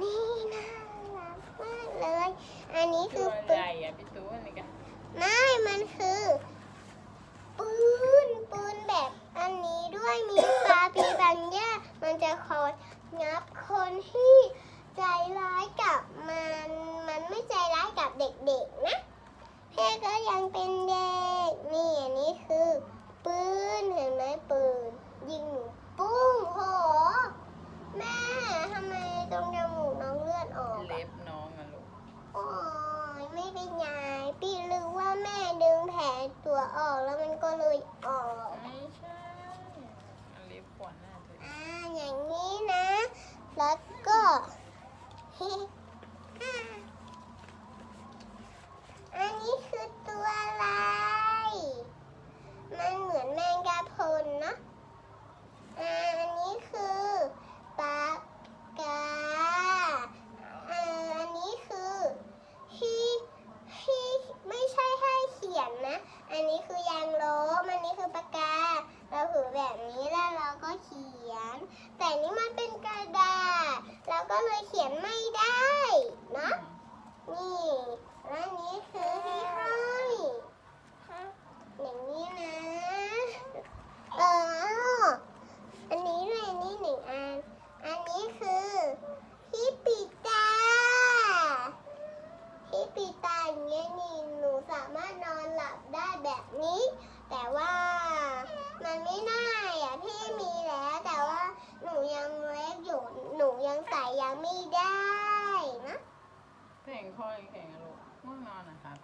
นี่น่ารักมากเลย อันนี้คืตัวอใหปืญ่นอะพี่ตู้อันนี้กันไม่มันคือปืนปืนแบบอันนี้ด้วยมีปลาปีบัญญามันจะคอยงับคนที่ใจร้ายกับมัน มันไม่ใจร้ายกับเด็กๆนะเพ่ก็ยังเป็น ออกแล้วมันก็เลยออกไม่ใช่อันเล็บขวนน่ะเธอ อ่าอย่างนี้นะ แล้วก็ อ่าอันนี้คือตัวอะไร มันเหมือนแมงกะพรุนเนอะอ่าอันนี้คือปากกาอ่าอันนี้คือที่ที่ไม่ใช่ให้เขียนนะ อันนี้คือยางลบอันนี้คือปากกา เราถือแบบ นี้แล้วเราก็เขียน แต่นี่มันเป็นกระดาษเราก็เลยเขียนไม่ได้เนอะนี่และอันนี้คือที่ห้อยอย่างนี้นะเอออันนี้เลยนี่หนึ่งอัน อันนี้คือที่ปิดตาที่ปิดตาอย่างเงี้ยนี่หนูสามารถนอนหลับได้แบบนี้ แต่ว่ามันไม่น่าอะพี่มีแล้ว แต่ว่าหนูยังเล็กอยู่ หนูยั งส่ยังไม่ได้นะ เพลงคอยเพลงอะลูกง่วงนอนนะครับ